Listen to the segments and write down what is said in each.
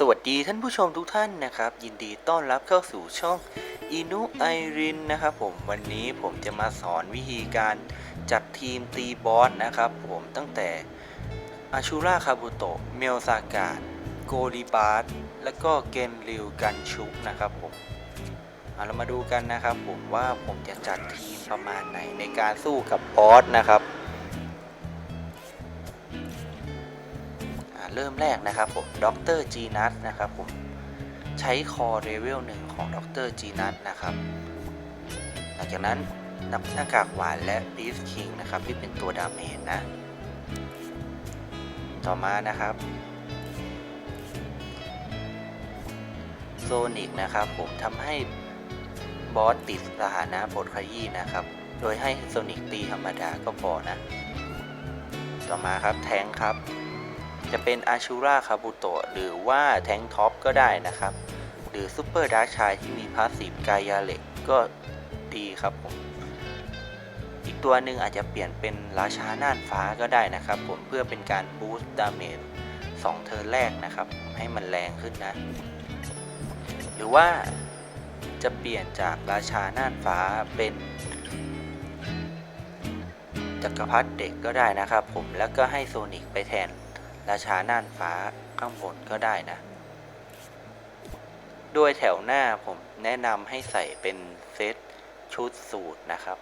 สวัสดีท่านผู้ชมทุกท่านนะครับ ยินดีต้อนรับเข้าสู่ช่องอินุไอรินนะครับผมวันนี้ผมจะมาสอนวิธีการจัดทีมตีบอสนะครับผมตั้งแต่อาชูราคาบุโตะเมลซากาดโกริบาสแล้วก็เกนริวกันชุกนะครับผมเอาเรามาดูกันนะครับผมว่าผมจะจัดทีมประมาณไหนในการสู้กับบอสนะครับ เริ่มแรกนะครับผมดรจีนัทนะครับผมใช้คอเรเวลหนึ่งของดรจีนัทนะครับหลังจากนั้นนับหน้ากากหวานและบีฟคิงนะครับที่เป็นตัวดาเมจนะ ต่อมานะครับโซนิกนะครับผมทำให้บอสติดสถานะบทขยี้นะครับ โดยให้โซนิกตีธรรมดาก็พอนะ ต่อมาครับแทงค์ครับ จะเป็นอาชูราคาบุโตะหรือว่าแทงท็อปก็ได้นะครับ หรือซูเปอร์ดาร์ชายที่มีพาสซีฟกายาเล็กก็ดีครับผม อีกตัวหนึ่งอาจจะเปลี่ยนเป็นราชาน่านฟ้าก็ได้นะครับผมเพื่อเป็นการบูสต์ดาเมจ2เทิร์นแรกนะครับ ให้มันแรงขึ้นนะ หรือว่าจะเปลี่ยนจากราชาน่านฟ้าเป็นจักรพรรดิเด็กก็ได้นะครับผมแล้วก็ให้โซนิกไปแทน ราชาน่านฟ้าข้างบนก็ได้นะ ด้วยแถวหน้าผมแนะนำให้ใส่เป็นเซตชุดสูตรนะครับ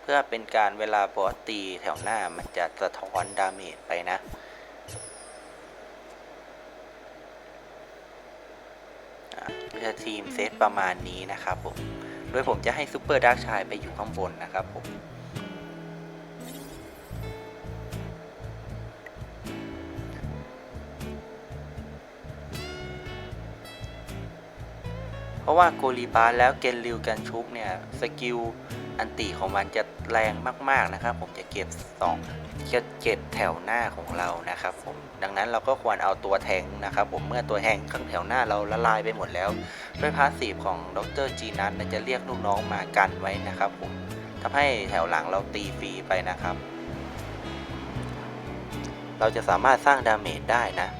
เพื่อเป็นการเวลาบอสตีแถวหน้ามันจะสะท้อนดาเมจไปนะ จะทีมเซตประมาณนี้นะครับผม โดยผมจะให้ซูเปอร์ดาร์กชายไปอยู่ข้างบนนะครับผม ราะว่าโกลีบาสแล้วเกนริวกันชุกเนี่ยสกิลอันติของมันจะแรงมากๆนะครับ ผมจะเก็บ2จะเก็บแถวหน้าของเรานะครับ ผมดังนั้นเราก็ควรเอาตัวแทงนะครับ ผมเมื่อตัวแทงข้างแถวหน้าเราละลายไปหมดแล้วด้วยพาสซีฟของดรจีนัทจะเรียกลูกน้องมากันไว้นะครับ ผมทำให้แถวหลังเราตีฟรีไปนะครับ เราจะสามารถสร้างดาเมจได้นะ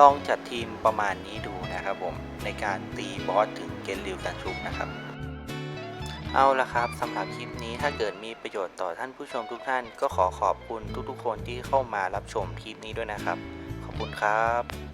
ลองจัดทีมประมาณนี้ดูนะครับผมในการตีบอสถึงเกนริวกันชุกนะครับ เอาละครับสำหรับคลิปนี้ถ้าเกิดมีประโยชน์ต่อท่านผู้ชมทุกท่าน ก็ขอขอบคุณทุกๆคนที่เข้ามารับชมคลิปนี้ด้วยนะครับ ขอบคุณครับ